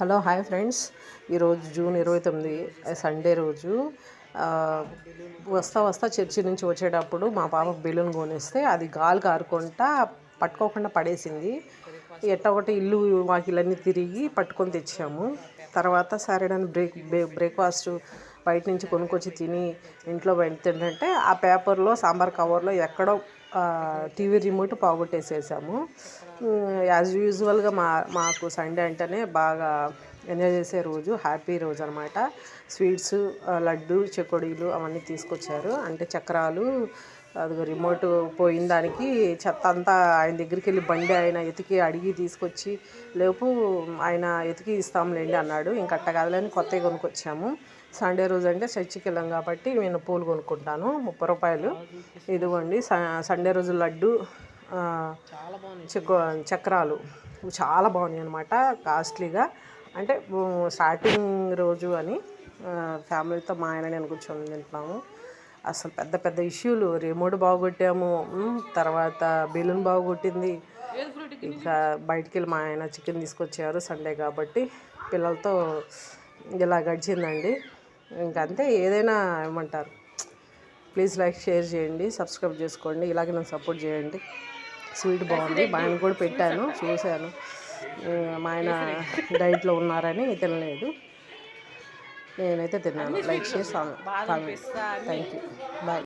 Hello hi friends. ఈరోజు June ఇరవై తొమ్మిది సండే రోజు. వస్తా వస్తా చర్చి నుంచి వచ్చేటప్పుడు మా పాప బెలూన్ కొనేస్తే అది గాలి కారుకుంటా పట్టుకోకుండా పడేసింది. ఎట్ట ఒకటి ఇల్లు వాకిలన్నీ తిరిగి పట్టుకొని తెచ్చాము. తర్వాత సరేనని బ్రేక్ బ్రేక్ఫాస్ట్ బయట నుంచి కొనుక్కొచ్చి తిని ఇంట్లో తింటుంటే ఆ పేపర్లో సాంబార్ కవర్లో ఎక్కడో టీవీ రిమోట్ పోగొట్టేసేసాము. యాజ్ యూజువల్గా మా మాకు సండే అంటేనే బాగా ఎంజాయ్ చేసే రోజు హ్యాపీ రోజు అనమాట స్వీట్స్ లడ్డు చెకోడీలు అవన్నీ తీసుకొచ్చారు. అంటే చక్రాలు అది రిమోట్ పోయిన దానికి చెత్త అంతా ఆయన దగ్గరికి వెళ్ళి బండి ఆయన ఎతికి అడిగి తీసుకొచ్చి లేపు ఆయన ఎతికి ఇస్తాంలేండి అన్నాడు. ఇంక అట్ట కాదులని కొత్తవి కొనుక్కొచ్చాము. సండే రోజు అంటే చర్చికి వెళ్ళాం కాబట్టి నేను పూలు కొనుక్కుంటాను. ముప్పై రూపాయలు. ఇదిగోండి స- సండే రోజు లడ్డు చక్రాలు. చాలా బాగున్నాయి అనమాట కాస్ట్లీగా. అంటే స్టార్టింగ్ రోజు అని ఫ్యామిలీతో మా ఆయన నేను కూర్చొని తింటున్నాము. అసలు పెద్ద పెద్ద ఇష్యూలు. రిమోట్ బాగొట్టాము తర్వాత బెలూన్ బాగొట్టింది ఇంకా బయటికి వెళ్ళి మా ఆయన చికెన్ తీసుకొచ్చారు సండే కాబట్టి పిల్లలతో ఇలా గడిచిందండి. ఇంకంతే ఏదైనా ఏమంటారు. ప్లీజ్ లైక్ షేర్ చేయండి సబ్స్క్రైబ్ చేసుకోండి. ఇలాగే నన్ను సపోర్ట్ చేయండి. స్వీట్ బాగుంది. బాగా కూడా పెట్టాను చూశాను. మా ఆయన డైట్లో ఉన్నారని తినలేదు. నేనైతే తిన్నాను. లైక్ చేసి థ్యాంక్ యూ బాయ్.